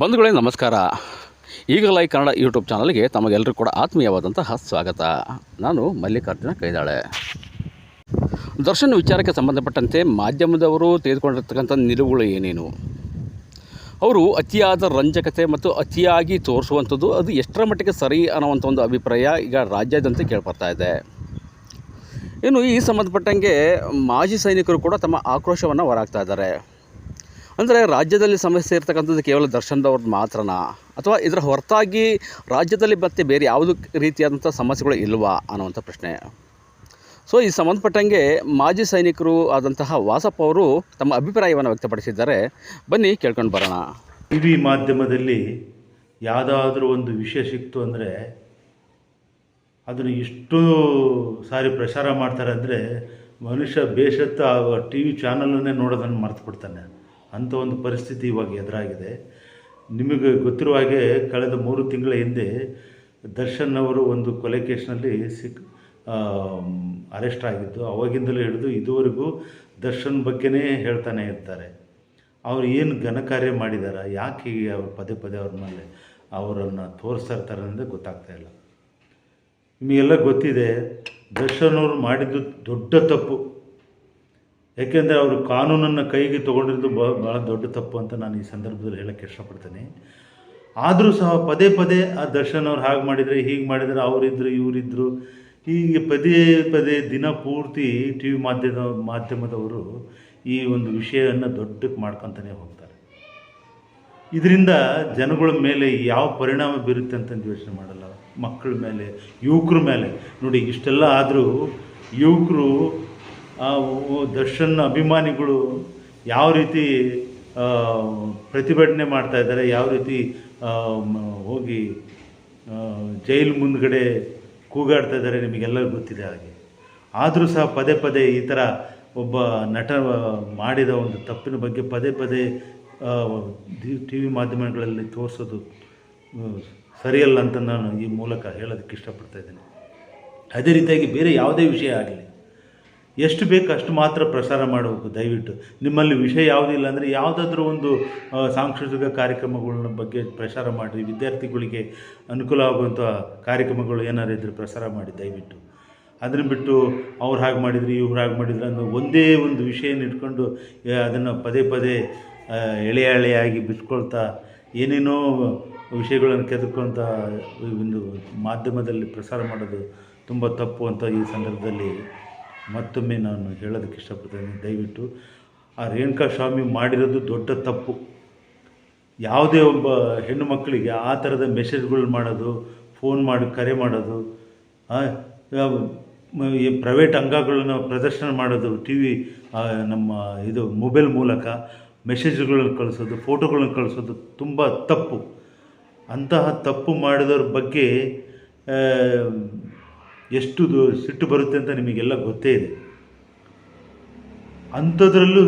ಬಂಧುಗಳೇ, ನಮಸ್ಕಾರ. ಈಗಲೈ ಕನ್ನಡ ಯೂಟ್ಯೂಬ್ ಚಾನಲ್ಗೆ ತಮಗೆಲ್ಲರೂ ಕೂಡ ಆತ್ಮೀಯವಾದಂತಹ ಸ್ವಾಗತ. ನಾನು ಮಲ್ಲಿಕಾರ್ಜುನ ಕೈದಾಳೆ. ದರ್ಶನ ವಿಚಾರಕ್ಕೆ ಸಂಬಂಧಪಟ್ಟಂತೆ ಮಾಧ್ಯಮದವರು ತೆಗೆದುಕೊಂಡಿರ್ತಕ್ಕಂಥ ನಿಲುವುಗಳು ಏನೇನು? ಅವರು ಅತಿಯಾದ ರಂಜಕತೆ ಮತ್ತು ಅತಿಯಾಗಿ ತೋರಿಸುವಂಥದ್ದು ಅದು ಎಷ್ಟರ ಮಟ್ಟಿಗೆ ಸರಿ ಅನ್ನೋವಂಥ ಒಂದು ಅಭಿಪ್ರಾಯ ಈಗ ರಾಜ್ಯಾದ್ಯಂತ ಕೇಳ್ಬರ್ತಾ ಇದೆ. ಇನ್ನು ಈ ಸಂಬಂಧಪಟ್ಟಂಗೆ ಮಾಜಿ ಸೈನಿಕರು ಕೂಡ ತಮ್ಮ ಆಕ್ರೋಶವನ್ನು ಹೊರಹಾಕ್ತಾ ಇದ್ದಾರೆ. ಅಂದರೆ ರಾಜ್ಯದಲ್ಲಿ ಸಮಸ್ಯೆ ಇರ್ತಕ್ಕಂಥದ್ದು ಕೇವಲ ದರ್ಶನದವ್ರದ್ದು ಮಾತ್ರನಾ? ಅಥವಾ ಇದರ ಹೊರತಾಗಿ ರಾಜ್ಯದಲ್ಲಿ ಮತ್ತೆ ಬೇರೆ ಯಾವುದೇ ರೀತಿಯಾದಂಥ ಸಮಸ್ಯೆಗಳು ಇಲ್ವಾ ಅನ್ನುವಂಥ ಪ್ರಶ್ನೆ. ಸೊ ಈ ಸಂಬಂಧಪಟ್ಟಂಗೆ ಮಾಜಿ ಸೈನಿಕರು ಆದಂತಹ ವಾಸಪ್ಪ ಅವರು ತಮ್ಮ ಅಭಿಪ್ರಾಯವನ್ನು ವ್ಯಕ್ತಪಡಿಸಿದ್ದಾರೆ. ಬನ್ನಿ ಕೇಳ್ಕೊಂಡು ಬರೋಣ. ಟಿ ವಿ ಮಾಧ್ಯಮದಲ್ಲಿ ಯಾವುದಾದ್ರೂ ಒಂದು ವಿಷಯ ಸಿಕ್ತು ಅಂದರೆ ಅದನ್ನು ಇಷ್ಟು ಸಾರಿ ಪ್ರಸಾರ ಮಾಡ್ತಾರೆ ಅಂದರೆ ಮನುಷ್ಯ ಬೇಷತ್ತು ಟಿ ವಿ ಚಾನಲನ್ನೇ ನೋಡೋದನ್ನು ಮರ್ತು ಬಿಡ್ತಾನೆ ಅಂಥ ಒಂದು ಪರಿಸ್ಥಿತಿ ಇವಾಗ ಎದುರಾಗಿದೆ. ನಿಮಗೆ ಗೊತ್ತಿರುವ ಹಾಗೆ ಕಳೆದ ಮೂರು ತಿಂಗಳ ಹಿಂದೆ ದರ್ಶನ್ ಅವರು ಒಂದು ಕೊಲೆ ಕೇಸ್ನಲ್ಲಿ ಸಿಕ್ ಅರೆಸ್ಟ್ ಆಗಿದ್ದು, ಅವಾಗಿಂದಲೂ ಹಿಡಿದು ಇದುವರೆಗೂ ದರ್ಶನ್ ಬಗ್ಗೆನೇ ಹೇಳ್ತಾನೆ ಇರ್ತಾರೆ. ಅವ್ರು ಏನು ಘನಕಾರ್ಯ ಮಾಡಿದಾರ, ಯಾಕೆ ಹೀಗೆ ಅವ್ರು ಪದೇ ಪದೇ ಅವ್ರ ಮೇಲೆ ಅವರನ್ನು ತೋರಿಸ್ತಾ ಇರ್ತಾರೆ ಅನ್ನೋದೇ ಗೊತ್ತಾಗ್ತಾ ಇಲ್ಲ. ನಿಮಗೆಲ್ಲ ಗೊತ್ತಿದೆ, ದರ್ಶನ್ ಅವರು ಮಾಡಿದ್ದು ದೊಡ್ಡ ತಪ್ಪು. ಯಾಕೆಂದರೆ ಅವರು ಕಾನೂನನ್ನು ಕೈಗೆ ತೊಗೊಂಡಿರೋದು ಬ ಭಾಳ ದೊಡ್ಡ ತಪ್ಪು ಅಂತ ನಾನು ಈ ಸಂದರ್ಭದಲ್ಲಿ ಹೇಳೋಕ್ಕೆ ಇಷ್ಟಪಡ್ತೇನೆ. ಆದರೂ ಸಹ ಪದೇ ಪದೇ ಆ ದರ್ಶನ್ ಅವ್ರು ಹಾಗೆ ಮಾಡಿದರೆ, ಹೀಗೆ ಮಾಡಿದರೆ ಅವರಿದ್ದರು ಇವರಿದ್ದರು ಹೀಗೆ ಪದೇ ಪದೇ ದಿನ ಪೂರ್ತಿ ಟಿ ವಿ ಮಾಧ್ಯಮ, ಮಾಧ್ಯಮದವರು ಈ ಒಂದು ವಿಷಯವನ್ನು ದೊಡ್ಡಕ್ಕೆ ಮಾಡ್ಕೊತಾನೆ ಹೋಗ್ತಾರೆ. ಇದರಿಂದ ಜನಗಳ ಮೇಲೆ ಯಾವ ಪರಿಣಾಮ ಬೀರುತ್ತೆ ಅಂತಂದು ಯೋಚನೆ ಮಾಡಲ್ಲ. ಮಕ್ಕಳ ಮೇಲೆ, ಯುವಕರ ಮೇಲೆ. ನೋಡಿ, ಇಷ್ಟೆಲ್ಲ ಆದರೂ ಯುವಕರು ದರ್ಶನ್ ಅಭಿಮಾನಿಗಳು ಯಾವ ರೀತಿ ಪ್ರತಿಭಟನೆ ಮಾಡ್ತಾ ಇದ್ದಾರೆ ಯಾವ ರೀತಿ ಹೋಗಿ ಆ, ಜೈಲ್ ಮುಂದ್ಗಡೆ ಕೂಗಾಡ್ತಾ ಇದ್ದಾರೆ ನಿಮಗೆಲ್ಲರೂ ಗೊತ್ತಿದೆ ಹಾಗೆ. ಆದರೂ ಸಹ ಪದೇ ಪದೇ ಈ ಥರ ಒಬ್ಬ ನಟ ಮಾಡಿದ ಒಂದು ತಪ್ಪಿನ ಬಗ್ಗೆ ಪದೇ ಪದೇ ಟಿ ವಿ ಮಾಧ್ಯಮಗಳಲ್ಲಿ ತೋರಿಸೋದು ಸರಿಯಲ್ಲ ಅಂತ ನಾನು ಈ ಮೂಲಕ ಹೇಳೋದಕ್ಕೆ ಇಷ್ಟಪಡ್ತಾ ಇದ್ದೇನೆ. ಅದೇ ರೀತಿಯಾಗಿ ಬೇರೆ ಯಾವುದೇ ವಿಷಯ ಆಗಲಿ ಎಷ್ಟು ಬೇಕು ಅಷ್ಟು ಮಾತ್ರ ಪ್ರಸಾರ ಮಾಡಬೇಕು ದಯವಿಟ್ಟು. ನಿಮ್ಮಲ್ಲಿ ವಿಷಯ ಯಾವುದಿಲ್ಲ ಅಂದರೆ ಯಾವುದಾದ್ರೂ ಒಂದು ಸಾಂಸ್ಕೃತಿಕ ಕಾರ್ಯಕ್ರಮಗಳ ಬಗ್ಗೆ ಪ್ರಸಾರ ಮಾಡಿರಿ ವಿದ್ಯಾರ್ಥಿಗಳಿಗೆ ಅನುಕೂಲ ಆಗುವಂಥ ಕಾರ್ಯಕ್ರಮಗಳು ಏನಾದ್ರು ಇದ್ದರೆ ಪ್ರಸಾರ ಮಾಡಿ, ದಯವಿಟ್ಟು. ಅದನ್ನು ಬಿಟ್ಟು ಅವ್ರು ಹಾಗೆ ಮಾಡಿದ್ರು ಇವ್ರು ಹಾಗೆ ಮಾಡಿದ್ರು ಅನ್ನೋ ಒಂದೇ ಒಂದು ವಿಷಯನ ಇಟ್ಕೊಂಡು ಅದನ್ನು ಪದೇ ಪದೇ ಎಳೆ ಎಳೆಯಾಗಿ ಬಿಟ್ಕೊಳ್ತಾ, ಏನೇನೋ ವಿಷಯಗಳನ್ನು ಕೆದಕೊಂತ ಒಂದು ಮಾಧ್ಯಮದಲ್ಲಿ ಪ್ರಸಾರ ಮಾಡೋದು ತುಂಬ ತಪ್ಪು ಅಂತ ಈ ಸಂದರ್ಭದಲ್ಲಿ ಮತ್ತೊಮ್ಮೆ ನಾನು ಹೇಳೋದಕ್ಕೆ ಇಷ್ಟಪಡ್ತೇನೆ, ದಯವಿಟ್ಟು ಆ ರೇಣುಕಾ ಸ್ವಾಮಿ ಮಾಡಿರೋದು ದೊಡ್ಡ ತಪ್ಪು. ಯಾವುದೇ ಒಬ್ಬ ಹೆಣ್ಣು ಮಕ್ಕಳಿಗೆ ಆ ಥರದ ಮೆಸೇಜ್ಗಳು ಮಾಡೋದು ಫೋನ್ ಮಾಡಿ, ಕರೆ ಮಾಡೋದು ಈ ಪ್ರೈವೇಟ್ ಅಂಗಗಳನ್ನು ಪ್ರದರ್ಶನ ಮಾಡೋದು ಟಿ ವಿ ನಮ್ಮ ಇದು ಮೊಬೈಲ್ ಮೂಲಕ ಮೆಸೇಜ್ಗಳನ್ನು ಕಳಿಸೋದು ಫೋಟೋಗಳನ್ನು ಕಳಿಸೋದು ತುಂಬ ತಪ್ಪು. ಅಂತಹ ತಪ್ಪು ಮಾಡಿದವ್ರ ಬಗ್ಗೆ ಎಷ್ಟು ಸಿಟ್ಟು ಬರುತ್ತೆ ಅಂತ ನಿಮಗೆಲ್ಲ ಗೊತ್ತೇ ಇದೆ. ಅಂಥದ್ರಲ್ಲೂ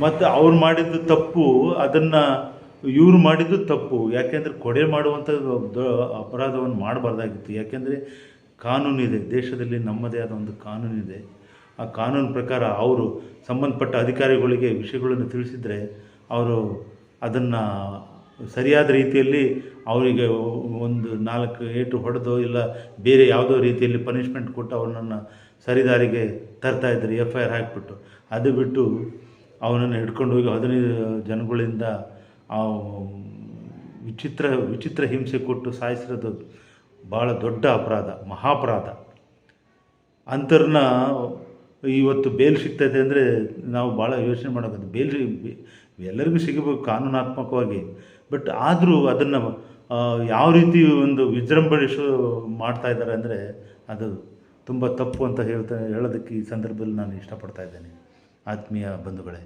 ಮತ್ತು ಅವ್ರು ಮಾಡಿದ್ದು ತಪ್ಪು, ಅದನ್ನು ಇವ್ರು ಮಾಡಿದ್ದು ತಪ್ಪು. ಯಾಕೆಂದರೆ ಕೊಡೆ ಮಾಡುವಂಥ ಅಪರಾಧವನ್ನು ಮಾಡಬಾರ್ದಾಗಿತ್ತು. ಯಾಕೆಂದರೆ ಕಾನೂನಿದೆ, ದೇಶದಲ್ಲಿ ನಮ್ಮದೇ ಆದ ಒಂದು ಕಾನೂನಿದೆ. ಆ ಕಾನೂನು ಪ್ರಕಾರ ಅವರು ಸಂಬಂಧಪಟ್ಟ ಅಧಿಕಾರಿಗಳಿಗೆ ವಿಷಯಗಳನ್ನು ತಿಳಿಸಿದರೆ ಅವರು ಅದನ್ನು ಸರಿಯಾದ ರೀತಿಯಲ್ಲಿ ಅವರಿಗೆ ಒಂದು ನಾಲ್ಕು ಏಟು ಹೊಡೆದು ಇಲ್ಲ ಬೇರೆ ಯಾವುದೋ ರೀತಿಯಲ್ಲಿ ಪನಿಷ್ಮೆಂಟ್ ಕೊಟ್ಟು ಅವನನ್ನು ಸರಿದಾರಿಗೆ ತರ್ತಾ ಇದ್ದರು ಎಫ್ ಐ ಆರ್ ಹಾಕಿಬಿಟ್ಟು. ಅದು ಬಿಟ್ಟು ಅವನನ್ನು ಹಿಡ್ಕೊಂಡು ಹೋಗಿ ಹದಿನೈದು ಜನಗಳಿಂದ ಆ ವಿಚಿತ್ರ ವಿಚಿತ್ರ ಹಿಂಸೆ ಕೊಟ್ಟು ಸಾಯಿಸಿರೋದು ಭಾಳ ದೊಡ್ಡ ಅಪರಾಧ, ಮಹಾಪರಾಧ. ಅಂತರ್ನ ಇವತ್ತು ಬೇಲ್ ಸಿಗ್ತೈತೆ ಅಂದರೆ ನಾವು ಭಾಳ ಯೋಚನೆ ಮಾಡೋದು ಬೇಲ್ ಎಲ್ಲರಿಗೂ ಸಿಗಬೇಕು ಕಾನೂನಾತ್ಮಕವಾಗಿ. ಬಟ್ ಆದರೂ ಅದನ್ನು ಯಾವ ರೀತಿ ಒಂದು ವಿಜೃಂಭಣೆಸು ಮಾಡ್ತಾ ಇದ್ದಾರೆ ಅಂದರೆ ಅದು ತುಂಬ ತಪ್ಪು ಅಂತ ಹೇಳ್ತಾ, ಹೇಳೋದಕ್ಕೆ ಈ ಸಂದರ್ಭದಲ್ಲಿ ನಾನು ಇಷ್ಟಪಡ್ತಾ ಇದ್ದೇನೆ. ಆತ್ಮೀಯ ಬಂಧುಗಳೇ